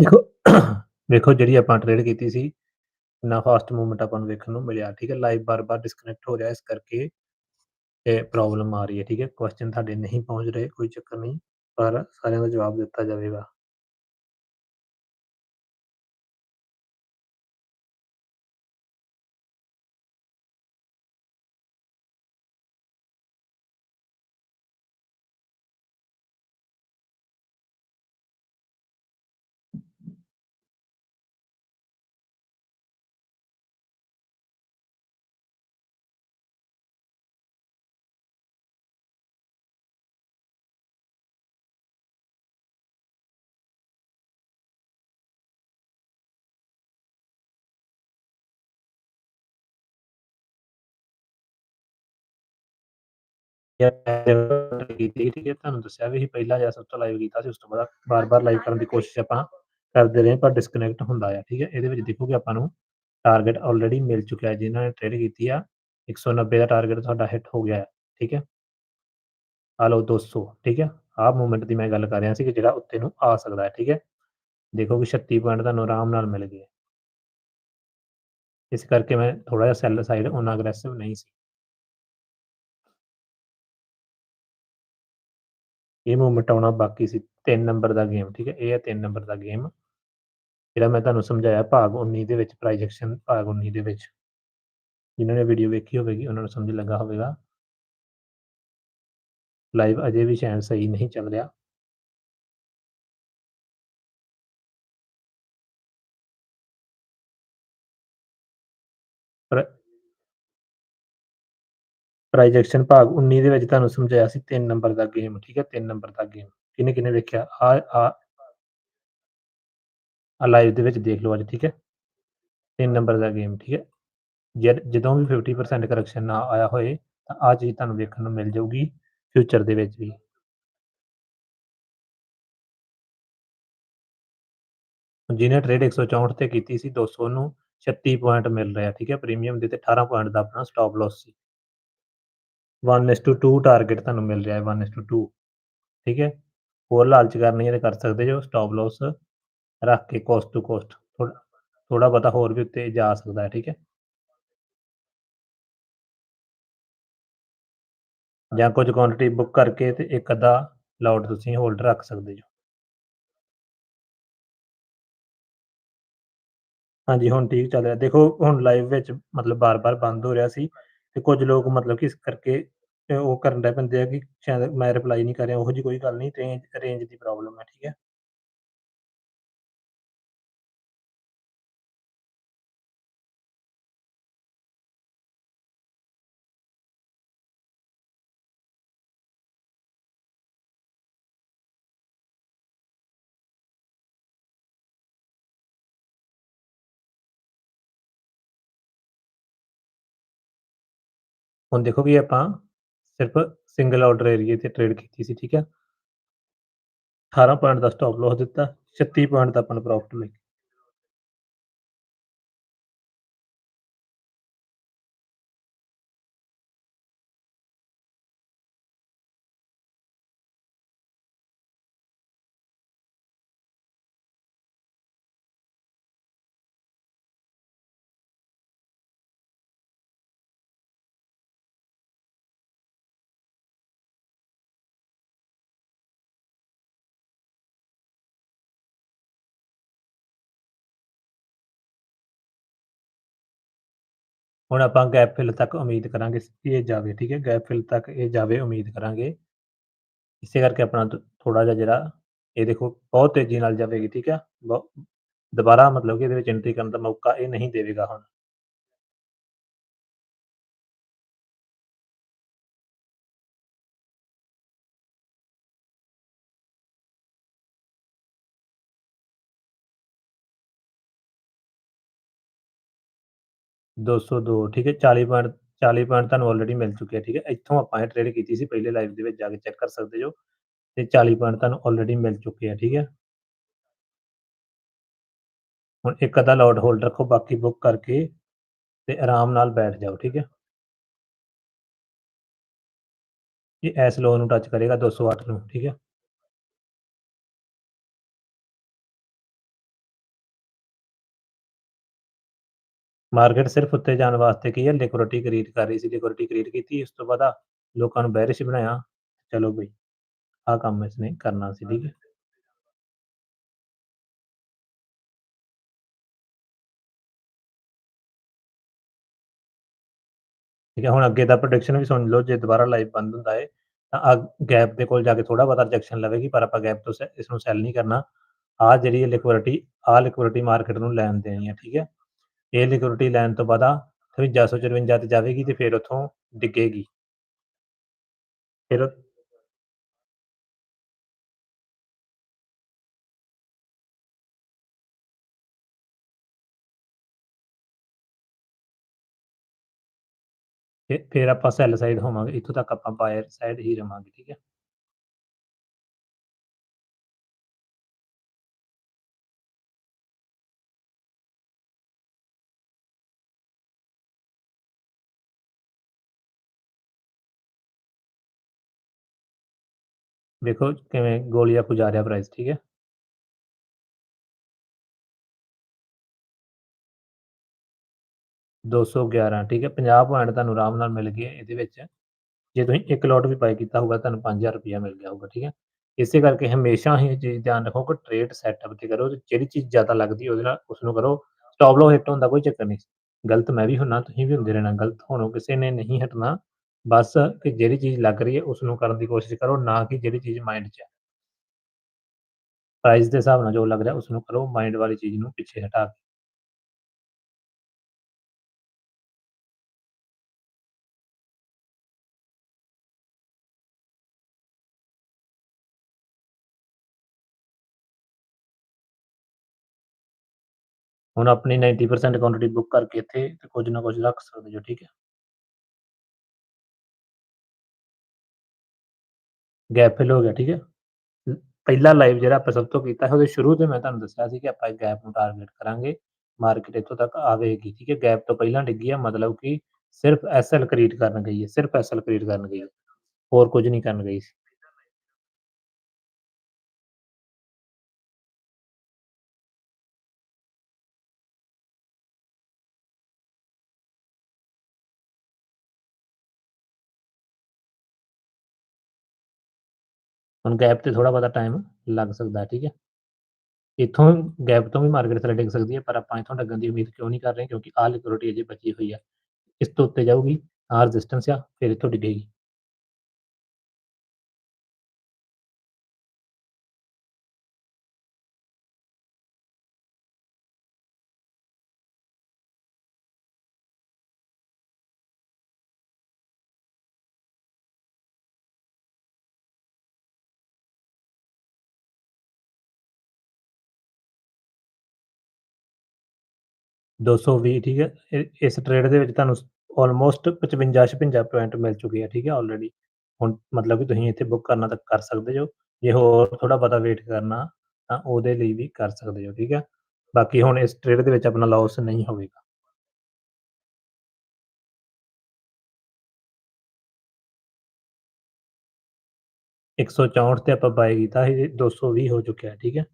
ਦੇਖੋ ਵੇਖੋ ਜਿਹੜੀ ਆਪਾਂ ਟ੍ਰੇਡ ਕੀਤੀ ਸੀ, ਇੰਨਾ ਫਾਸਟ ਮੂਵਮੈਂਟ ਆਪਾਂ ਨੂੰ ਵੇਖਣ ਨੂੰ ਮਿਲਿਆ, ਠੀਕ ਹੈ। ਲਾਈਵ ਬਾਰ-ਬਾਰ ਡਿਸਕਨੈਕਟ ਹੋ ਰਿਹਾ ਇਸ ਕਰਕੇ ਇਹ ਪ੍ਰੋਬਲਮ ਆ ਰਹੀ ਹੈ, ਠੀਕ ਹੈ। ਕੁਐਸਚਨ ਤੁਹਾਡੇ ਨਹੀਂ ਪਹੁੰਚ ਰਹੇ, ਕੋਈ ਚੱਕਰ ਨਹੀਂ, ਪਰ ਸਾਰਿਆਂ ਦਾ ਜਵਾਬ ਦਿੱਤਾ ਜਾਵੇਗਾ। ਕੀਤੀ ਠੀਕ ਹੈ, ਤੁਹਾਨੂੰ ਦੱਸਿਆ ਵੀ ਸੀ ਪਹਿਲਾਂ ਜਿਹੜਾ ਸਭ ਤੋਂ ਲਾਈਵ ਕੀਤਾ ਸੀ, ਉਸ ਤੋਂ ਬਾਅਦ ਬਾਰ-ਬਾਰ ਲਾਈਵ ਕਰਨ ਦੀ ਕੋਸ਼ਿਸ਼ ਆਪਾਂ ਕਰਦੇ ਰਹੇ, ਪਰ ਡਿਸਕਨੈਕਟ ਹੁੰਦਾ ਆ, ਠੀਕ ਹੈ। ਇਹਦੇ ਵਿੱਚ ਦੇਖੋ ਆਪਾਂ ਨੂੰ ਟਾਰਗੇਟ ਆਲਰੇਡੀ ਮਿਲ ਚੁੱਕਿਆ, ਜਿਨ੍ਹਾਂ ਨੇ ਟ੍ਰੇਡ ਕੀਤੀ ਆ 190 ਦਾ ਟਾਰਗੇਟ ਤੁਹਾਡਾ ਹਿੱਟ ਹੋ ਗਿਆ ਠੀਕ ਹੈ। ਆ ਲਓ 200 ਠੀਕ ਹੈ। ਆਹ ਮੂਵਮੈਂਟ ਦੀ ਮੈਂ ਗੱਲ ਕਰ ਰਿਹਾ ਸੀ ਕਿ ਜਿਹੜਾ ਉੱਤੇ ਨੂੰ ਆ ਸਕਦਾ ਹੈ, ਠੀਕ ਹੈ। ਦੇਖੋ ਕਿ 36 ਪੁਆਇੰਟ ਤੁਹਾਨੂੰ ਆਰਾਮ ਨਾਲ ਮਿਲ ਗਏ। ਇਸ ਕਰਕੇ ਮੈਂ ਥੋੜਾ ਜਿਹਾ ਸੈਲ ਸਾਈਡ ਓਨਾ ਅਗਰੈਸਿਵ ਨਹੀਂ ਸੀ। ਇਹ ਮੂਵਮੈਂਟ ਮਿਟਾਉਣਾ ਬਾਕੀ ਸੀ 3 ਨੰਬਰ ਦਾ ਗੇਮ ਠੀਕ ਹੈ। ਇਹ ਹੈ 3 ਨੰਬਰ ਦਾ ਗੇਮ ਜਿਹੜਾ ਮੈਂ ਤੁਹਾਨੂੰ ਸਮਝਾਇਆ ਭਾਗ 19 ਦੇ ਵਿੱਚ ਪ੍ਰਾਈਜ਼ ਭਾਗ 19 ਦੇ ਵਿੱਚ ਜਿਨ੍ਹਾਂ ਨੇ ਵੀਡੀਓ ਵੇਖੀ ਹੋਵੇਗੀ, ਉਹਨਾਂ ਨੂੰ ਸਮਝ ਲੱਗਾ ਹੋਵੇਗਾ। ਲਾਈਵ ਅਜੇ ਵੀ ਸ਼ਾਇਦ ਸਹੀ ਨਹੀਂ ਚੱਲ ਰਿਹਾ। ਪਰ ਪ੍ਰਾਈਜ਼ ਭਾਗ 19 ਦੇ ਵਿੱਚ ਤੁਹਾਨੂੰ ਸਮਝਾਇਆ ਸੀ 3 ਨੰਬਰ ਦਾ ਗੇਮ ਠੀਕ ਹੈ 3 ਨੰਬਰ ਦਾ ਗੇਮ ਕਿਹਨੇ ਕਿਹਨੇ ਵੇਖਿਆ? ਆ ਆ ਲਾਈਵ ਦੇ ਵਿੱਚ ਦੇਖ ਲਓ ਅੱਜ, ਠੀਕ ਹੈ। 3 ਨੰਬਰ ਦਾ ਗੇਮ ਠੀਕ ਹੈ। ਜਦੋਂ ਵੀ 50% ਕਰੈਕਸ਼ਨ ਨਾ ਆਇਆ ਹੋਏ, ਤਾਂ ਆ ਚੀਜ਼ ਤੁਹਾਨੂੰ ਵੇਖਣ ਨੂੰ ਮਿਲ ਜਾਊਗੀ ਫਿਊਚਰ ਦੇ ਵਿੱਚ ਵੀ। ਜਿਹਨੇ ਟ੍ਰੇਡ 164 ਤੇ ਕੀਤੀ ਸੀ 200 ਨੂੰ 36 ਪੁਆਇੰਟ ਮਿਲ ਰਿਹਾ, ਠੀਕ ਹੈ। ਪ੍ਰੀਮੀਅਮ ਦੇ ਤੇ 18 ਪੁਆਇੰਟ ਦਾ ਆਪਣਾ ਸਟਾਪ ਲਾਸ ਸੀ। 1:2 ਟਾਰਗੇਟ ਤੁਹਾਨੂੰ ਮਿਲ ਰਿਹਾ ਹੈ 1:2 ਠੀਕ ਹੈ? ਹੋਰ ਲਾਲਚ ਕਰਨੀ ਹੈ ਤੇ ਕਰ ਸਕਦੇ ਜੋ ਸਟਾਪ ਲਾਸ ਰੱਖ ਕੇ ਕੋਸਟ ਟੂ ਕੋਸਟ ਥੋੜਾ ਬਹੁਤਾ ਹੋਰ ਵੀ ਉੱਤੇ ਜਾ ਸਕਦਾ ਹੈ, ਠੀਕ ਹੈ? ਜਾਂ ਕੁਝ ਕੁਆਂਟੀਟੀ ਬੁੱਕ ਕਰਕੇ ਤੇ ਇੱਕ ਅੱਧਾ ਲਾਟ ਤੁਸੀਂ ਹੋਲਡ ਰੱਖ ਸਕਦੇ ਜੋ। ਹਾਂਜੀ, ਹੁਣ ਠੀਕ ਚੱਲ ਰਿਹਾ। ਦੇਖੋ, ਹੁਣ ਲਾਈਵ ਵਿੱਚ ਮਤਲਬ ਬਾਰ-ਬਾਰ ਬੰਦ ਹੋ ਰਿਹਾ ਸੀ। ਤੇ ਕੁਝ ਲੋਕ ਮਤਲਬ ਕਿ ਇਸ ਕਰਕੇ ਉਹ ਕਰਨ ਦੇ ਪੈਂਦੇ ਆ ਕਿ ਸ਼ਾਇਦ ਮੈਂ ਰਿਪਲਾਈ ਨਹੀਂ ਕਰ ਰਿਹਾ ਉਹੋ ਜਿਹੀ ਕੋਈ ਗੱਲ ਨਹੀਂ ਰੇਂਜ ਰੇਂਜ ਦੀ ਪ੍ਰੋਬਲਮ ਹੈ, ਠੀਕ ਹੈ? ਹੁਣ ਦੇਖੋ ਵੀ ਆਪਾਂ ਸਿਰਫ ਸਿੰਗਲ ਆਰਡਰ ਏਰੀਏ ਤੇ ਟ੍ਰੇਡ ਕੀਤੀ ਸੀ, ਠੀਕ ਹੈ। 18 ਪੁਆਇੰਟ ਦਾ ਸਟਾਪ ਲਾਸ ਦਿੱਤਾ 36 ਪੁਆਇੰਟ ਦਾ ਆਪਾਂ ਨੂੰ ਪ੍ਰੋਫਿਟ ਮਿਲ ਹੁਣ ਆਪਾਂ ਗੈਪ ਫਿਲ ਤੱਕ ਉਮੀਦ ਕਰਾਂਗੇ ਕਿ ਇਹ ਜਾਵੇ, ਠੀਕ ਹੈ? ਗੈਪ ਫਿਲ ਤੱਕ ਇਹ ਜਾਵੇ, ਉਮੀਦ ਕਰਾਂਗੇ। ਇਸੇ ਕਰਕੇ ਆਪਣਾ ਥੋੜਾ ਜਿਹਾ ਜਿਹੜਾ ਇਹ ਦੇਖੋ, ਬਹੁਤ ਤੇਜ਼ੀ ਨਾਲ ਜਾਵੇਗੀ, ਠੀਕ ਹੈ? ਦੁਬਾਰਾ ਮਤਲਬ ਕਿ ਇਹਦੇ ਵਿੱਚ ਐਂਟਰੀ ਕਰਨ ਦਾ ਮੌਕਾ ਇਹ ਨਹੀਂ ਦੇਵੇਗਾ ਹੁਣ। ਦੋ ਸੌ ਦੋ, ਠੀਕ ਹੈ 40 ਪੁਆਇੰਟ 40 ਪੁਆਇੰਟ ਤੁਹਾਨੂੰ ਆਲਰੇਡੀ ਮਿਲ ਚੁੱਕੇ ਆ ਠੀਕ ਹੈ, ਇੱਥੋਂ ਆਪਾਂ ਇਹ ਟ੍ਰੇਡ ਕੀਤੀ ਸੀ, ਪਹਿਲੇ ਲਾਈਵ ਦੇ ਵਿੱਚ ਜਾ ਕੇ ਚੈੱਕ ਕਰ ਸਕਦੇ ਜੋ, ਤੇ 40 ਪੁਆਇੰਟ ਤੁਹਾਨੂੰ ਆਲਰੇਡੀ ਮਿਲ ਚੁੱਕੇ ਆ, ਠੀਕ ਹੈ। ਹੁਣ ਇੱਕ ਅੱਧਾ ਲੋਟ ਹੋਲਡ ਰੱਖੋ, ਬਾਕੀ ਬੁੱਕ ਕਰਕੇ ਤੇ ਆਰਾਮ ਨਾਲ ਬੈਠ ਜਾਓ, ਠੀਕ ਹੈ। ਇਹ ਐਸ ਲੋ ਨੂੰ ਟੱਚ ਕਰੇਗਾ 208 ਨੂੰ, ਠੀਕ ਹੈ। ਮਾਰਕੀਟ ਸਿਰਫ ਉੱਤੇ ਜਾਣ ਵਾਸਤੇ ਕੀ ਹੈ? ਲਿਕੁਇਡਿਟੀ ਕ੍ਰੀਏਟ ਕਰ ਰਹੀ ਸੀ ਲਿਕੁਇਡਿਟੀ ਕ੍ਰੀਏਟ ਕੀਤੀ। ਉਸ ਤੋਂ ਬਾਅਦ ਆ ਲੋਕਾਂ ਨੂੰ ਬੈਰਿਸ਼ ਬਣਾਇਆ। ਚਲੋ ਬਈ, ਆਹ ਕੰਮ ਇਸਨੇ ਕਰਨਾ ਸੀ, ਠੀਕ ਹੈ। ਠੀਕ ਹੈ, ਹੁਣ ਅੱਗੇ ਦਾ ਪ੍ਰੈਡਿਕਸ਼ਨ ਵੀ ਸੁਣ ਲਓ, ਜੇ ਦੁਬਾਰਾ ਲਾਈਵ ਬੰਦ ਹੁੰਦਾ ਹੈ ਤਾਂ ਆ ਗੈਪ ਦੇ ਕੋਲ ਜਾ ਕੇ ਥੋੜਾ ਬਹੁਤਾ ਰਿਜੈਕਸ਼ਨ ਲਵੇਗੀ, ਪਰ ਆਪਾਂ ਗੈਪ ਤੋਂ ਇਸ ਨੂੰ ਸੈਲ ਨਹੀਂ ਕਰਨਾ। ਆ ਜਿਹੜੀ ਲਿਕੁਇਡਿਟੀ ਆ ਲਿਕੁਇਡਿਟੀ ਮਾਰਕੀਟ ਨੂੰ ਲੈਣ ਦੇਣੀ ਹੈ, ਠੀਕ ਹੈ। ਇਹ ਲਿਕੁਇਡਿਟੀ ਲੈਣ ਤੋਂ ਬਾਅਦ ਆ 5354 ਤੇ ਜਾਵੇਗੀ ਤੇ ਫਿਰ ਉੱਥੋਂ ਡਿੱਗੇਗੀ। ਫਿਰ ਫਿਰ ਫਿਰ ਆਪਾਂ ਸੈਲ ਸਾਈਡ ਹੋਵਾਂਗੇ। ਇੱਥੋਂ ਤੱਕ ਆਪਾਂ ਬਾਇਰ ਸਾਈਡ ਹੀ ਰਵਾਂਗੇ, ਠੀਕ ਹੈ? ਦੇਖੋ ਕਿਵੇਂ ਗੋਲੀਆਂ ਪੁਜਾ ਰਿਹਾ ਪ੍ਰਾਈਸ ਠੀਕ ਹੈ ਦੋ ਸੌ ਗਿਆਰਾਂ ਠੀਕ ਹੈ 50 ਪੁਆਇੰਟ ਤੁਹਾਨੂੰ ਆਰਾਮ ਨਾਲ ਮਿਲ ਗਏ ਇਹਦੇ ਵਿੱਚ ਜੇ ਤੁਸੀਂ ਇੱਕ ਲੋਟ ਵੀ ਬਾਈ ਕੀਤਾ ਹੋਊਗਾ ਤੁਹਾਨੂੰ 5000 ਰੁਪਇਆ ਮਿਲ ਗਿਆ ਹੋਊਗਾ ਠੀਕ ਹੈ ਇਸੇ ਕਰਕੇ ਹਮੇਸ਼ਾ ਹੀ ਇਹ ਚੀਜ਼ ਧਿਆਨ ਰੱਖੋ ਕਿ ਟ੍ਰੇਡ ਸੈਟਅਪ ਤੇ ਕਰੋ ਤੇ ਜਿਹੜੀ ਚੀਜ਼ ਜ਼ਿਆਦਾ ਲੱਗਦੀ ਉਹਦੇ ਨਾਲ ਉਸ ਨੂੰ ਕਰੋ ਸਟਾਪ ਲੋ ਹਿੱਟ ਹੁੰਦਾ ਕੋਈ ਚੱਕਰ ਨਹੀਂ। ਗਲਤ ਮੈਂ ਵੀ ਹੁੰਨਾ, ਤੁਸੀਂ ਵੀ ਹੁੰਦੇ ਰਹਿਣਾ। ਗਲਤ ਹੋਣੋ ਕਿਸੇ ਨੇ ਨਹੀਂ ਹਟਣਾ। ਬਸ ਕਿ ਜਿਹੜੀ ਚੀਜ਼ ਲੱਗ ਰਹੀ ਹੈ ਉਸ ਨੂੰ ਕਰਨ ਦੀ ਕੋਸ਼ਿਸ਼ ਕਰੋ, ਨਾ ਕਿ ਜਿਹੜੀ ਚੀਜ਼ ਮਾਈਂਡ 'ਚ ਹੈ। ਪ੍ਰਾਈਸ ਦੇ ਹਿਸਾਬ ਨਾਲ ਜੋ ਲੱਗ ਰਿਹਾ ਉਸ ਨੂੰ ਕਰੋ ਮਾਈਂਡ ਵਾਲੀ ਚੀਜ਼ ਨੂੰ ਪਿੱਛੇ ਹਟਾ ਕੇ। ਹੁਣ ਆਪਣੀ 90% ਕੁਆਂਟੀਟੀ ਬੁੱਕ ਕਰਕੇ ਇੱਥੇ ਤੇ ਕੁਝ ਨਾ ਕੁਝ ਰੱਖ ਸਕਦੇ ਹੋ, ਠੀਕ ਹੈ? ਗੈਪ ਫਿਲ ਹੋ ਗਿਆ, ਠੀਕ ਹੈ? ਪਹਿਲਾ ਲਾਈਵ ਜਿਹੜਾ ਆਪਾਂ ਸਭ ਤੋਂ ਕੀਤਾ ਹੈ ਉਹਦੇ ਸ਼ੁਰੂ ਤੇ ਮੈਂ ਤੁਹਾਨੂੰ ਦੱਸਿਆ ਸੀ ਕਿ ਆਪਾਂ ਗੈਪ ਨੂੰ ਟਾਰਗੇਟ ਕਰਾਂਗੇ ਮਾਰਕੀਟ ਇੱਥੋਂ ਤੱਕ ਆਵੇਗੀ, ਠੀਕ ਹੈ? ਗੈਪ ਤੋਂ ਪਹਿਲਾਂ ਡਿੱਗੀ ਆ, ਮਤਲਬ ਕਿ ਸਿਰਫ ਐਸਐਲ ਕ੍ਰੀਏਟ ਕਰਨ ਗਈ ਹੈ, ਸਿਰਫ ਐਸਐਲ ਕ੍ਰੀਏਟ ਕਰਨ ਗਈ ਹੈ, ਹੋਰ ਕੁਝ ਨਹੀਂ ਕਰਨ ਗਈ ਸੀ। ਹੁਣ ਗੈਪ ਤੇ ਥੋੜਾ ਬਹੁਤਾ ਟਾਈਮ ਲੱਗ ਸਕਦਾ, ਠੀਕ ਹੈ। ਇੱਥੋਂ ਗੈਪ ਤੋਂ ਵੀ ਮਾਰਕੀਟ ਥੱਲੇ ਡਿੱਗ ਸਕਦੀ ਹੈ, ਪਰ ਆਪਾਂ ਇੱਥੋਂ ਡਿੱਗਣ ਦੀ ਉਮੀਦ ਕਿਉਂ ਨਹੀਂ ਕਰ ਰਹੇ ਕਿਉਂਕਿ ਆਹ ਲਿਕੁਇਡਿਟੀ ਅਜੇ ਬਚੀ ਹੋਈ ਹੈ ਇਸ ਤੋਂ ਉੱਤੇ ਜਾਊਗੀ, ਆਹ ਰੈਜ਼ਿਸਟੈਂਸ ਆ, ਫਿਰ ਇੱਥੋਂ ਡਿੱਗੇਗੀ। ਦੋ ਸੌ ਵੀਹ, ਠੀਕ ਹੈ। ਇਸ ਟ੍ਰੇਡ ਦੇ ਵਿੱਚ ਤੁਹਾਨੂੰ ਆਲਮੋਸਟ 55 56 ਪੁਆਇੰਟ ਮਿਲ ਚੁੱਕੇ ਆ ਠੀਕ ਹੈ ਆਲਰੇਡੀ ਹੁਣ ਮਤਲਬ ਕਿ ਤੁਸੀਂ ਇੱਥੇ ਬੁੱਕ ਕਰਨਾ ਤਾਂ ਕਰ ਸਕਦੇ ਹੋ। ਜੇ ਹੋਰ ਥੋੜਾ ਬਹੁਤਾ ਵੇਟ ਕਰਨਾ, ਤਾਂ ਉਹਦੇ ਲਈ ਵੀ ਕਰ ਸਕਦੇ ਹੋ, ਠੀਕ ਹੈ। ਬਾਕੀ ਹੁਣ ਇਸ ਟ੍ਰੇਡ ਦੇ ਵਿੱਚ ਆਪਣਾ ਲਾਸ ਨਹੀਂ ਹੋਵੇਗਾ। ਇੱਕ ਸੌ ਚੌਂਹਠ ਤੇ ਆਪਾਂ ਬਾਏ ਕੀਤਾ ਸੀ 220 ਹੋ ਚੁੱਕਿਆ, ਠੀਕ ਹੈ।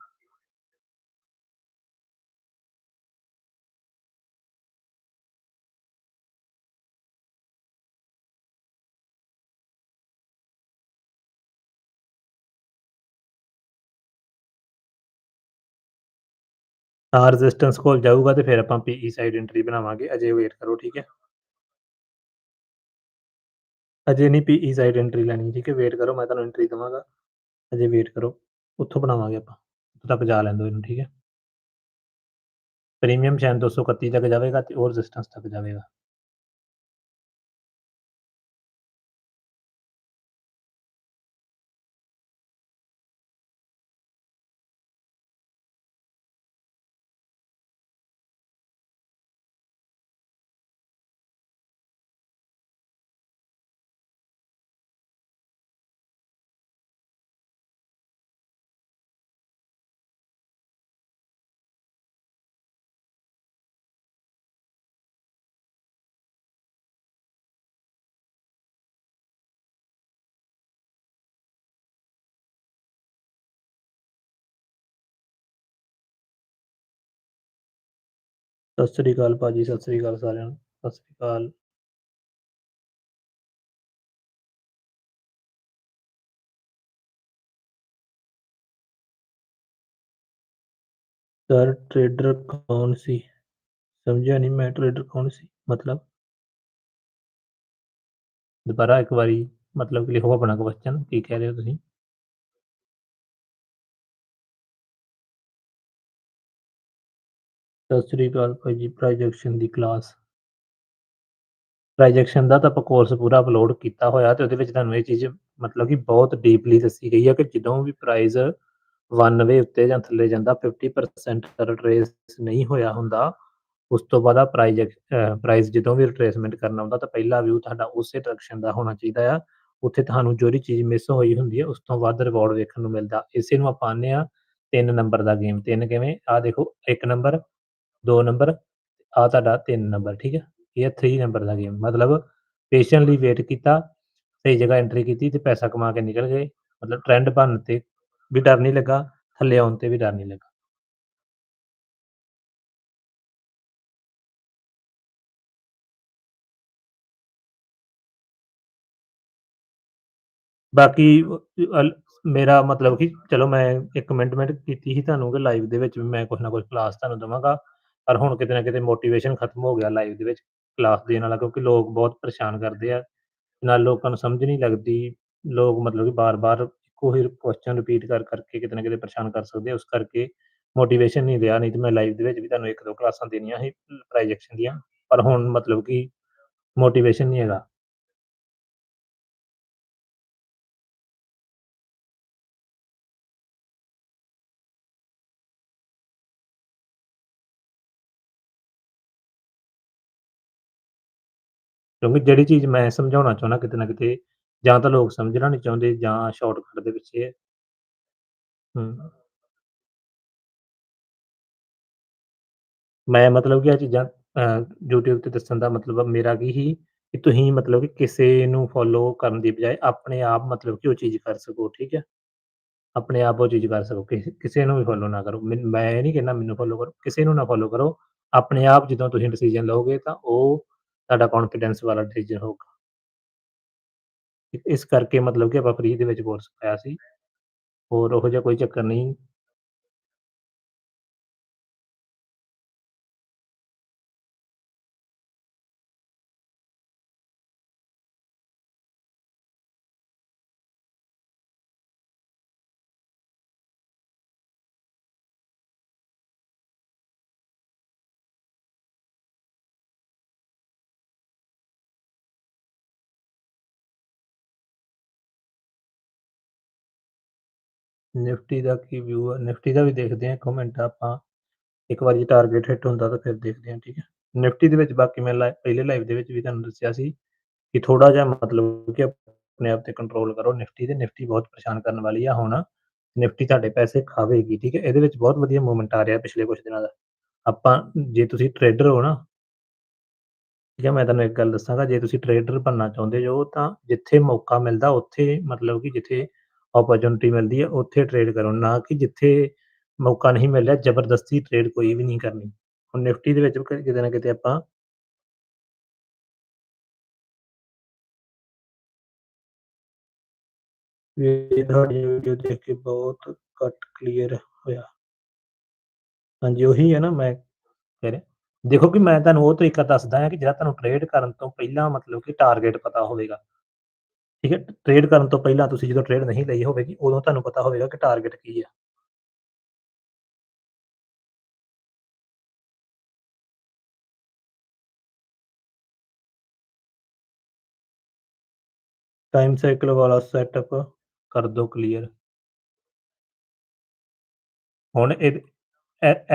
ਆ ਰੈਜ਼ਿਸਟੈਂਸ ਕੋਲ ਜਾਊਗਾ ਤੇ ਫਿਰ ਆਪਾਂ ਪੀਈ ਸਾਈਡ ਐਂਟਰੀ ਬਣਾਵਾਂਗੇ। ਅਜੇ ਵੇਟ ਕਰੋ, ਠੀਕ ਹੈ? ਅਜੇ ਨਹੀਂ ਪੀਈ ਸਾਈਡ ਐਂਟਰੀ ਲੈਣੀ, ਠੀਕ ਹੈ? ਵੇਟ ਕਰੋ, ਮੈਂ ਤੁਹਾਨੂੰ ਐਂਟਰੀ ਦਵਾਂਗਾ। ਅਜੇ ਵੇਟ ਕਰੋ, ਉੱਥੋਂ ਬਣਾਵਾਂਗੇ ਆਪਾਂ। ਉੱਥੋਂ ਤੱਕ ਜਾ ਲੈਂਦੋ ਇਹਨੂੰ, ਠੀਕ ਹੈ? ਪ੍ਰੀਮੀਅਮ ਸ਼ਾਇਦ 231 ਤੱਕ ਜਾਵੇਗਾ ਤੇ ਉਹ ਰੈਜ਼ਿਸਟੈਂਸ ਤੱਕ ਜਾਵੇਗਾ। ਸਤਿ ਸ੍ਰੀ ਅਕਾਲ ਭਾਜੀ, ਸਤਿ ਸ੍ਰੀ ਅਕਾਲ ਸਾਰਿਆਂ ਨੂੰ, ਸਤਿ ਸ੍ਰੀ ਅਕਾਲ। ਸਰ ਟਰੇਡਰ ਕੌਣ ਸੀ? ਸਮਝਿਆ ਨਹੀਂ ਮੈਂ ਟਰੇਡਰ ਕੌਣ ਸੀ ਮਤਲਬ? ਦੁਬਾਰਾ ਇੱਕ ਵਾਰੀ ਮਤਲਬ ਲਿਖੋ ਆਪਣਾ ਕੁਐਸਚਨ ਕੀ ਕਹਿ ਰਹੇ ਹੋ ਤੁਸੀਂ? ਸਤਿ ਸ੍ਰੀ ਅਕਾਲ ਭਾਜੀ ਪ੍ਰਾਈਜੈਕਸ਼ਨ ਦੀ ਕਲਾਸ ਪ੍ਰਾਈਜੈਕਸ਼ਨ ਦਾ ਤਾਂ ਆਪਾਂ ਕੋਰਸ ਪੂਰਾ ਅਪਲੋਡ ਕੀਤਾ ਹੋਇਆ ਤੇ ਉਹਦੇ ਵਿੱਚ ਤੁਹਾਨੂੰ ਇਹ ਚੀਜ਼ ਮਤਲਬ ਕਿ ਬਹੁਤ ਡੀਪਲੀ ਦੱਸੀ ਗਈ ਹੈ ਕਿ ਜਦੋਂ ਵੀ ਪ੍ਰਾਈਜ਼ 1 ਉੱਤੇ ਜਾਂ ਥੱਲੇ ਜਾਂਦਾ 50% ਰਿਟਰੇਸ ਨਹੀਂ ਹੋਇਆ ਹੁੰਦਾ, ਉਸ ਤੋਂ ਬਾਅਦ ਆ ਪ੍ਰਾਈਜ਼ ਜਦੋਂ ਵੀ ਰਿਟਰੇਸਮੈਂਟ ਕਰਨਾ ਹੁੰਦਾ ਤਾਂ ਪਹਿਲਾ ਵਿਊ ਤੁਹਾਡਾ ਉਸੇ ਡਾਇਰੈਕਸ਼ਨ ਦਾ ਹੋਣਾ ਚਾਹੀਦਾ ਆ। ਉੱਥੇ ਤੁਹਾਨੂੰ ਜਿਹੜੀ ਚੀਜ਼ ਮਿਸ ਹੋਈ ਹੁੰਦੀ ਹੈ ਉਸ ਤੋਂ ਵੱਧ ਰਿਵਾਰਡ ਵੇਖਣ ਨੂੰ ਮਿਲਦਾ। ਇਸੇ ਨੂੰ ਆਪਾਂ ਆਨੇ ਆ 3 ਨੰਬਰ ਦਾ ਗੇਮ 3 ਕਿਵੇਂ? ਆ ਦੇਖੋ 1 ਨੰਬਰ 2 ਨੰਬਰ ਆ ਤੁਹਾਡਾ 3 ਨੰਬਰ ਠੀਕ ਹੈ ਇਹ 3 ਨੰਬਰ ਦਾ ਗੇਮ ਮਤਲਬ ਪੇਸ਼ੈਂਟਲੀ ਵੇਟ ਕੀਤਾ ਸਹੀ ਜਗ੍ਹਾ ਐਂਟਰੀ ਕੀਤੀ ਤੇ ਪੈਸਾ ਕਮਾ ਕੇ ਨਿਕਲ ਗਏ ਮਤਲਬ ਟ੍ਰੈਂਡ ਬਣਨ ਤੇ ਵੀ ਡਰ ਨਹੀਂ ਲੱਗਾ ਥੱਲੇ ਆਉਣ ਤੇ ਵੀ ਡਰ ਨਹੀਂ ਲੱਗਾ ਬਾਕੀ ਅਲ ਮੇਰਾ ਮਤਲਬ ਕਿ ਚਲੋ ਮੈਂ ਇੱਕ ਕਮਿਟਮੈਂਟ ਕੀਤੀ ਸੀ ਤੁਹਾਨੂੰ ਕਿ ਲਾਈਵ ਦੇ ਵਿੱਚ ਵੀ ਮੈਂ ਕੁਛ ਨਾ ਕੁਛ ਕਲਾਸ ਤੁਹਾਨੂੰ ਦਵਾਂਗਾ ਪਰ ਹੁਣ ਕਿਤੇ ਨਾ ਕਿਤੇ ਮੋਟੀਵੇਸ਼ਨ ਖਤਮ ਹੋ ਗਿਆ ਲਾਈਵ ਦੇ ਵਿੱਚ ਕਲਾਸ ਦੇਣ ਵਾਲਾ, ਕਿਉਂਕਿ ਲੋਕ ਬਹੁਤ ਪਰੇਸ਼ਾਨ ਕਰਦੇ ਆ। ਨਾਲ ਲੋਕਾਂ ਨੂੰ ਸਮਝ ਨਹੀਂ ਲੱਗਦੀ, ਲੋਕ ਮਤਲਬ ਕਿ ਬਾਰ-ਬਾਰ ਇੱਕੋ ਹੀ ਕੁਐਸਚਨ ਰਿਪੀਟ ਕਰ, ਕਰਕੇ ਕਿਤੇ ਨਾ ਕਿਤੇ ਪਰੇਸ਼ਾਨ ਕਰ ਸਕਦੇ ਆ। ਉਸ ਕਰਕੇ ਮੋਟੀਵੇਸ਼ਨ ਨਹੀਂ ਰਿਹਾ, ਨਹੀਂ ਤੇ ਮੈਂ ਲਾਈਵ ਦੇ ਵਿੱਚ ਵੀ ਤੁਹਾਨੂੰ 1-2 ਕਲਾਸਾਂ ਦੇਣੀਆਂ ਸੀ ਪ੍ਰਾਈਜੈਕਸ਼ਨ ਦੀਆਂ, ਪਰ ਹੁਣ ਮਤਲਬ ਕਿ ਮੋਟੀਵੇਸ਼ਨ ਨਹੀਂ ਹੈਗਾ। ਕਿਉਂਕਿ ਜਿਹੜੀ ਚੀਜ਼ ਮੈਂ ਸਮਝਾਉਣਾ ਚਾਹੁੰਦਾ ਕਿਤੇ ਨਾ ਕਿਤੇ ਜਾਂ ਤਾਂ ਲੋਕ ਸਮਝਣਾ ਨਹੀਂ ਚਾਹੁੰਦੇ ਜਾਂ ਸ਼ਾਰਟਕਟ ਦੇ ਪਿੱਛੇ ਹੈ। ਹੂੰ। ਮੈਂ ਮਤਲਬ ਕਿ ਇਹ ਚੀਜ਼ਾਂ ਅ, YouTube ਤੇ ਦੱਸਣ ਦਾ ਮਤਲਬ ਮੇਰਾ ਕੀ ਸੀ ਕਿ ਤੁਸੀਂ ਮਤਲਬ ਕਿ ਕਿਸੇ ਨੂੰ ਫੋਲੋ ਕਰਨ ਦੀ ਬਜਾਏ ਆਪਣੇ ਆਪ ਮਤਲਬ ਕਿ ਉਹ ਚੀਜ਼ ਕਰ ਸਕੋ, ਠੀਕ ਹੈ? ਆਪਣੇ ਆਪ ਉਹ ਚੀਜ਼ ਕਰ ਸਕੋ, ਕਿਸੇ ਕਿਸੇ ਨੂੰ ਵੀ ਫੋਲੋ ਨਾ ਕਰੋ। ਮੈਨ ਮੈਂ ਇਹ ਨਹੀਂ ਕਹਿੰਦਾ ਮੈਨੂੰ ਫੋਲੋ ਕਰੋ, ਕਿਸੇ ਨੂੰ ਨਾ ਫੋਲੋ ਕਰੋ। ਆਪਣੇ ਆਪ ਜਦੋਂ ਤੁਸੀਂ ਡਿਸੀਜ਼ਨ ਲਓਗੇ ਤਾਂ ਉਹ ਤੁਹਾਡਾ ਕੌਨਫੀਡੈਂਸ ਵਾਲਾ ਡਿਸੀਜ਼ਨ ਹੋਊਗਾ। ਇਸ ਕਰਕੇ ਮਤਲਬ ਕਿ ਆਪਾਂ ਫ੍ਰੀ ਦੇ ਵਿੱਚ ਕੋਰਸ ਪਾਇਆ ਸੀ। ਹੋਰ ਉਹੋ ਜਿਹਾ ਕੋਈ ਚੱਕਰ ਨਹੀਂ। ਨਿਫਟੀ ਦਾ ਕੀ ਵਿਊ ਹੈ? ਨਿਫਟੀ ਦਾ ਵੀ ਦੇਖਦੇ ਹਾਂ, ਇੱਕ ਆਪਾਂ ਇੱਕ ਵਾਰੀ ਟਾਰਗੇਟ ਹਿੱਟ ਹੁੰਦਾ ਤਾਂ ਫਿਰ ਦੇਖਦੇ ਹਾਂ, ਠੀਕ ਹੈ? ਨਿਫਟੀ ਦੇ ਵਿੱਚ ਬਾਕੀ ਮੈਂ ਪਹਿਲੇ ਲਾਈਵ ਦੇ ਵਿੱਚ ਵੀ ਤੁਹਾਨੂੰ ਦੱਸਿਆ ਸੀ ਕਿ ਥੋੜ੍ਹਾ ਜਿਹਾ ਮਤਲਬ ਕਿ ਆਪਣੇ ਆਪ ਤੇ ਕੰਟਰੋਲ ਕਰੋ ਨਿਫਟੀ ਤੇ, ਨਿਫਟੀ ਬਹੁਤ ਪਰੇਸ਼ਾਨ ਕਰਨ ਵਾਲੀ ਆ ਹੁਣ। ਨਿਫਟੀ ਤੁਹਾਡੇ ਪੈਸੇ ਖਾਵੇਗੀ, ਠੀਕ ਹੈ? ਇਹਦੇ ਵਿੱਚ ਬਹੁਤ ਵਧੀਆ ਮੂਵਮੈਂਟ ਆ ਰਿਹਾ ਪਿਛਲੇ ਕੁਛ ਦਿਨਾਂ ਦਾ। ਆਪਾਂ ਜੇ ਤੁਸੀਂ ਟਰੇਡਰ ਹੋ ਨਾ ਠੀਕ ਹੈ, ਮੈਂ ਤੁਹਾਨੂੰ ਇੱਕ ਗੱਲ ਦੱਸਾਂਗਾ ਜੇ ਤੁਸੀਂ ਟਰੇਡਰ ਬਣਨਾ ਚਾਹੁੰਦੇ ਹੋ ਤਾਂ ਜਿੱਥੇ ਮੌਕਾ ਮਿਲਦਾ ਉੱਥੇ ਮਤਲਬ ਕਿ ਜਿੱਥੇ ਓਪੋਰਚੁਨਿਟੀ ਮਿਲਦੀ ਹੈ ਉੱਥੇ ਟਰੇਡ ਕਰੋ, ਨਾ ਕਿ ਜਿੱਥੇ ਮੌਕਾ ਨਹੀਂ ਮਿਲ ਜ਼ਬਰਦਸਤੀ ਟਰੇਡ ਕੋਈ ਵੀ ਨਹੀਂ ਕਰਨੀ। ਹੁਣ ਨਿਫਟੀ ਦੇ ਵਿੱਚ ਕਿਤੇ ਨਾ ਕਿਤੇ ਆਪਾਂ ਇਹ ਤੁਹਾਡੀ ਵੀਡੀਓ ਦੇਖ ਕੇ ਬਹੁਤ ਘੱਟ ਕਲੀਅਰ ਹੋਇਆ। ਹਾਂਜੀ, ਉਹੀ ਹੈ ਨਾ ਮੈਂ ਕਹਿ ਰਿਹਾ। ਦੇਖੋ ਕਿ ਮੈਂ ਤੁਹਾਨੂੰ ਉਹ ਤਰੀਕਾ ਦੱਸਦਾ ਹਾਂ ਕਿ ਜਿਹੜਾ ਤੁਹਾਨੂੰ ਟ੍ਰੇਡ ਕਰਨ ਤੋਂ ਪਹਿਲਾਂ ਮਤਲਬ ਕਿ ਟਾਰਗੇਟ ਪਤਾ ਹੋਵੇਗਾ। ਠੀਕ ਹੈ? ਟਰੇਡ ਕਰਨ ਤੋਂ ਪਹਿਲਾਂ ਤੁਸੀਂ ਜਦੋਂ ਟਰੇਡ ਨਹੀਂ ਲਈ ਹੋਵੇਗੀ, ਉਦੋਂ ਤੁਹਾਨੂੰ ਪਤਾ ਹੋਵੇਗਾ ਕਿ ਟਾਰਗੇਟ ਕੀ ਹੈ। ਟਾਈਮ ਸਾਈਕਲ ਵਾਲਾ ਸੈਟਅਪ ਕਰ ਦਿਓ ਕਲੀਅਰ। ਹੁਣ ਇਹ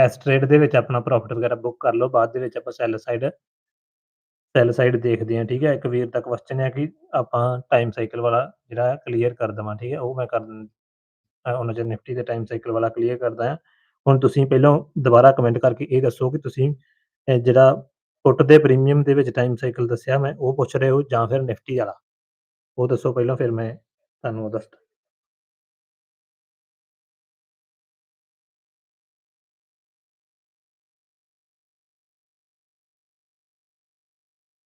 ਇਸ ਟਰੇਡ ਦੇ ਵਿੱਚ ਆਪਣਾ ਪ੍ਰੋਫਿਟ ਵਗੈਰਾ ਬੁੱਕ ਕਰ ਲਓ, ਬਾਅਦ ਦੇ ਵਿੱਚ ਆਪਾਂ ਸੈਲ ਸਾਈਡ ਸੈੱਲ ਸਾਈਡ ਦੇਖਦੇ ਹਾਂ, ਠੀਕ ਹੈ? ਇੱਕ ਵੀਰ ਦਾ ਕੁਐਸਚਨ ਹੈ ਕਿ ਆਪਾਂ ਟਾਈਮ ਸਾਈਕਲ ਵਾਲਾ ਜਿਹੜਾ ਕਲੀਅਰ ਕਰ ਦੇਵਾਂ, ਠੀਕ ਹੈ? ਉਹ ਮੈਂ ਕਰ ਦਿੰ ਉਹਨਾਂ 'ਚ ਨਿਫਟੀ ਦੇ ਟਾਈਮ ਸਾਈਕਲ ਵਾਲਾ ਕਲੀਅਰ ਕਰਦਾ ਹਾਂ। ਹੁਣ ਤੁਸੀਂ ਪਹਿਲਾਂ ਦੁਬਾਰਾ ਕਮੈਂਟ ਕਰਕੇ ਇਹ ਦੱਸੋ ਕਿ ਤੁਸੀਂ ਜਿਹੜਾ ਪੁੱਟ ਦੇ ਪ੍ਰੀਮੀਅਮ ਦੇ ਵਿੱਚ ਟਾਈਮ ਸਾਈਕਲ ਦੱਸਿਆ ਮੈਂ ਉਹ ਪੁੱਛ ਰਹੇ ਹੋ ਜਾਂ ਫਿਰ ਨਿਫਟੀ ਵਾਲਾ? ਉਹ ਦੱਸੋ ਪਹਿਲਾਂ ਫਿਰ ਮੈਂ ਤੁਹਾਨੂੰ ਉਹ ਦੱਸਦਾ।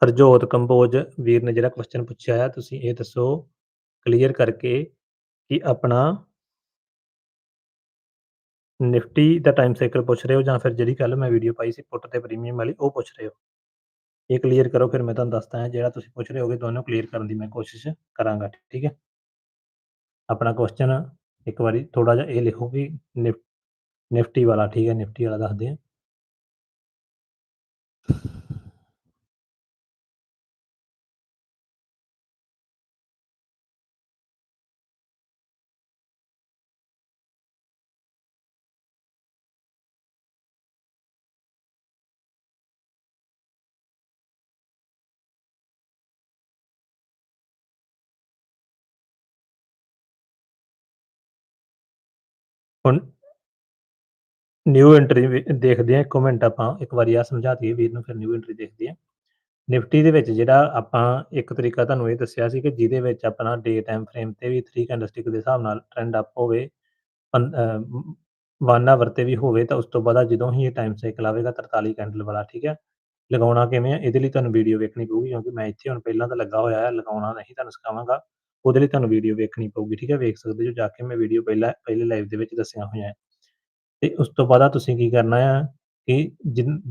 ਹਰਜੋਤ ਕੰਬੋਜ, ਵੀਰ ਨੇ ਜਿਹੜਾ ਕੁਐਸਚਨ ਪੁੱਛਿਆ ਆ, ਤੁਸੀਂ ਇਹ ਦੱਸੋ ਕਲੀਅਰ ਕਰਕੇ ਕਿ ਆਪਣਾ ਨਿਫਟੀ ਦਾ ਟਾਈਮ ਸਾਈਕਲ ਪੁੱਛ ਰਹੇ ਹੋ ਜਾਂ ਫਿਰ ਜਿਹੜੀ ਕੱਲ ਮੈਂ ਵੀਡੀਓ ਪਾਈ ਸੀ ਪੁੱਟ ਤੇ ਪ੍ਰੀਮੀਅਮ ਵਾਲੀ, ਉਹ ਪੁੱਛ ਰਹੇ ਹੋ? ਇਹ ਕਲੀਅਰ ਕਰੋ, ਫਿਰ ਮੈਂ ਤੁਹਾਨੂੰ ਦੱਸਦਾ ਹਾਂ ਜਿਹੜਾ ਤੁਸੀਂ ਪੁੱਛ ਰਹੇ ਹੋਗੇ ਦੋਨੋਂ ਕਲੀਅਰ ਕਰਨ ਦੀ ਮੈਂ ਕੋਸ਼ਿਸ਼ ਕਰਾਂਗਾ, ਠੀਕ ਹੈ? ਆਪਣਾ ਕੁਐਸਚਨ ਇੱਕ ਵਾਰੀ ਥੋੜਾ ਜਿਹਾ ਇਹ ਲਿਖੋ ਵੀ ਨਿਫ, ਨਿਫਟੀ ਵਾਲਾ, ਠੀਕ ਹੈ, ਨਿਫਟੀ ਵਾਲਾ ਦੱਸਦੇ ਹਾਂ। ਹੁਣ ਨਿਊ ਐਂਟਰੀ ਦੇਖਦੇ ਹਾਂ, ਇੱਕ ਮਿੰਟ ਆਪਾਂ ਇੱਕ ਵਾਰੀ ਆ ਸਮਝਾ ਦਈਏ, ਵੀਰ ਨੂੰ ਫਿਰ ਨਿਊ ਐਂਟਰੀ ਦੇਖਦੇ ਹਾਂ। ਨਿਫਟੀ ਦੇ ਵਿੱਚ ਜਿਹੜਾ ਆਪਾਂ ਇੱਕ ਤਰੀਕਾ ਤੁਹਾਨੂੰ ਇਹ ਦੱਸਿਆ ਸੀ ਕਿ ਜਿਹਦੇ ਵਿੱਚ ਆਪਣਾ ਡੇ ਟਾਈਮ ਫਰੇਮ ਤੇ ਵੀ 3 ਕੈਂਡਲਸਟਿਕ ਦੇ ਹਿਸਾਬ ਨਾਲ ਟ੍ਰੈਂਡ ਅਪ ਹੋਵੇ 1 ਆਵਰ ਤੇ ਵੀ ਹੋਵੇ, ਤਾਂ ਉਸ ਤੋਂ ਬਾਅਦ ਜਦੋਂ ਹੀ ਇਹ ਟਾਈਮ ਸਾਈਕਲ ਆਵੇਗਾ 43 ਕੈਂਡਲ ਵਾਲਾ, ਠੀਕ ਹੈ? ਲਗਾਉਣਾ ਕਿਵੇਂ ਆ? ਇਹਦੇ ਲਈ ਤੁਹਾਨੂੰ ਵੀਡੀਓ ਵੇਖਣੀ ਪਊਗੀ, ਕਿਉਂਕਿ ਮੈਂ ਇੱਥੇ ਹੁਣ ਪਹਿਲਾਂ ਤਾਂ ਲੱਗਾ ਹੋਇਆ ਹੈ, ਲਗਾਉਣਾ ਨਹੀਂ, ਤੁਹਾਨੂੰ ਸਿਖਾਵਾਂਗਾ। ਉਹਦੇ ਲਈ ਤੁਹਾਨੂੰ ਵੀਡੀਓ ਵੇਖਣੀ ਪਊਗੀ, ਠੀਕ ਹੈ? ਵੇਖ ਸਕਦੇ ਹੋ, ਜਾ ਕੇ ਮੈਂ ਵੀਡੀਓ ਪਹਿਲਾਂ, ਪਹਿਲੇ ਲਾਈਵ ਦੇ ਵਿੱਚ ਦੱਸੀਆਂ ਹੋਈਆਂ ਤੇ ਉਸ ਤੋਂ ਬਾਅਦ ਤੁਸੀਂ ਕੀ ਕਰਨਾ ਆ ਕਿ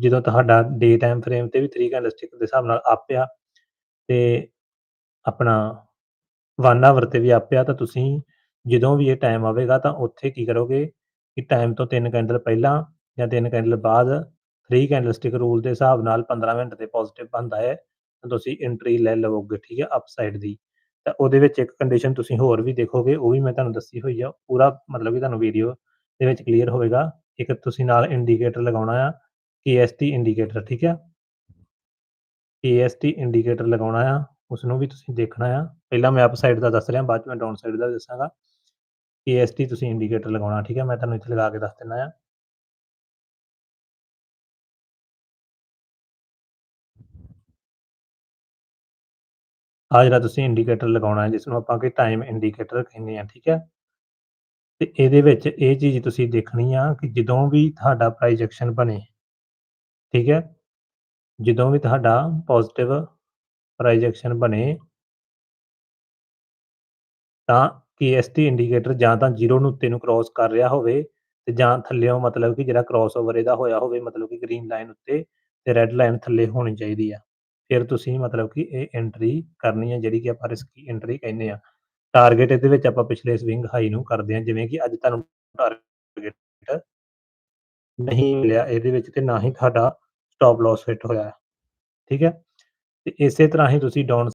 ਜਦੋਂ ਤੁਹਾਡਾ ਡੇ ਟਾਈਮ ਫਰੇਮ ਤੇ ਵੀ 3 ਕੈਂਡਲਸਟਿਕ ਦੇ ਹਿਸਾਬ ਨਾਲ ਆਪਿਆ ਆ ਤੇ ਆਪਣਾ 1 ਆਵਰ ਤੇ ਵੀ ਆਪਿਆ, ਤਾਂ ਤੁਸੀਂ ਜਦੋਂ ਵੀ ਇਹ ਟਾਈਮ ਆਵੇਗਾ ਤਾਂ ਉੱਥੇ ਕੀ ਕਰੋਗੇ ਕਿ ਟਾਈਮ ਤੋਂ 3 ਕੈਂਡਲ ਪਹਿਲਾਂ ਜਾਂ 3 ਕੈਂਡਲ ਬਾਅਦ 3 ਕੈਂਡਲਸਟਿਕ ਰੂਲ ਦੇ ਹਿਸਾਬ ਨਾਲ 15 ਮਿੰਟ ਤੇ ਪੋਜ਼ਿਟਿਵ ਬਣਦਾ ਹੈ, ਤਾਂ ਤੁਸੀਂ ਐਂਟਰੀ ਲੈ ਲਵੋਗੇ, ਠੀਕ ਹੈ ਅਪਸਾਈਡ ਦੀ। ਤਾਂ ਉਹਦੇ ਵਿੱਚ ਇੱਕ ਕੰਡੀਸ਼ਨ ਤੁਸੀਂ ਹੋਰ ਵੀ ਦੇਖੋਗੇ, ਉਹ ਵੀ ਮੈਂ ਤੁਹਾਨੂੰ ਦੱਸੀ ਹੋਈ ਆ, ਪੂਰਾ ਮਤਲਬ ਕਿ ਤੁਹਾਨੂੰ ਵੀਡੀਓ ਦੇ ਵਿੱਚ ਕਲੀਅਰ ਹੋਵੇਗਾ। ਇੱਕ ਤੁਸੀਂ ਨਾਲ ਇੰਡੀਕੇਟਰ ਲਗਾਉਣਾ ਆ, KST ਇੰਡੀਕੇਟਰ ਠੀਕ ਹੈ KST ਇੰਡੀਕੇਟਰ ਲਗਾਉਣਾ ਆ ਉਸ ਨੂੰ ਵੀ ਤੁਸੀਂ ਦੇਖਣਾ ਆ। ਪਹਿਲਾਂ ਮੈਂ ਅਪ ਸਾਈਡ ਦਾ ਦੱਸ ਰਿਹਾ, ਬਾਅਦ ਚ ਮੈਂ ਡਾਊਨ ਸਾਈਡ ਦਾ ਦੱਸਾਂਗਾ। KST ਤੁਸੀਂ ਇੰਡੀਕੇਟਰ ਲਗਾਉਣਾ, ਠੀਕ ਆ? ਮੈਂ ਤੁਹਾਨੂੰ ਇੱਥੇ ਲਗਾ ਕੇ ਦੱਸ ਦਿੰਦਾ ਆ। ਆ ਜਿਹੜਾ ਤੁਸੀਂ ਇੰਡੀਕੇਟਰ ਲਗਾਉਣਾ ਹੈ ਜਿਸ ਨੂੰ ਆਪਾਂ ਕਿ ਟਾਈਮ ਇੰਡੀਕੇਟਰ ਕਹਿੰਦੇ ਆ ਠੀਕ ਹੈ? ਤੇ ਇਹਦੇ ਵਿੱਚ ਇਹ ਚੀਜ਼ ਤੁਸੀਂ ਦੇਖਣੀ ਆ ਕਿ ਜਦੋਂ ਵੀ ਤੁਹਾਡਾ ਪ੍ਰਾਈਸ ਐਕਸ਼ਨ ਬਣੇ, ਠੀਕ ਹੈ? ਜਦੋਂ ਵੀ ਤੁਹਾਡਾ ਪੋਜ਼ਿਟਿਵ ਪ੍ਰਾਈਸ ਐਕਸ਼ਨ ਬਣੇ, ਤਾਂ KST ਇੰਡੀਕੇਟਰ ਜਾਂ ਤਾਂ 0 ਨੂੰ ਉੱਤੇ ਨੂੰ ਕ੍ਰਾਸ ਕਰ ਰਿਹਾ ਹੋਵੇ ਤੇ ਜਾਂ ਥੱਲੇੋਂ ਮਤਲਬ ਕਿ ਜਿਹੜਾ ਕ੍ਰਾਸਓਵਰ ਇਹਦਾ ਹੋਇਆ ਹੋਵੇ, ਮਤਲਬ ਕਿ ਗ੍ਰੀਨ ਲਾਈਨ ਉੱਤੇ ਤੇ ਰੈੱਡ ਲਾਈਨ ਥੱਲੇ ਹੋਣੀ ਚਾਹੀਦੀ ਆ। ਫਿਰ ਤੁਸੀਂ ਮਤਲਬ ਕਿ ਇਹ ਐਂਟਰੀ ਕਰਨੀ ਹੈ ਜਿਹੜੀ ਕਿ ਆਪਾਂ ਰਿਸਕੀ ਐਂਟਰੀ ਕਹਿੰਦੇ ਆ। ਟਾਰਗੇਟ ਇਹਦੇ ਵਿੱਚ ਆਪਾਂ ਪਿਛਲੇ ਸਵਿੰਗ ਹਾਈ ਨੂੰ ਕਰਦੇ ਆ, ਜਿਵੇਂ ਕਿ ਅੱਜ ਤੁਹਾਨੂੰ ਟਾਰਗੇਟ ਨਹੀਂ ਮਿਲਿਆ, ਇਹਦੇ ਵਿੱਚ ਤੇ ਨਾ ਹੀ ਤੁਹਾਡਾ ਸਟਾਪ ਲਾਸ ਫਿੱਟ ਹੋਇਆ ਠੀਕ ਹੈ? ਤੇ ਇਸੇ ਤਰ੍ਹਾਂ ਹੀ ਤੁਸੀਂ ਡਾਊਨ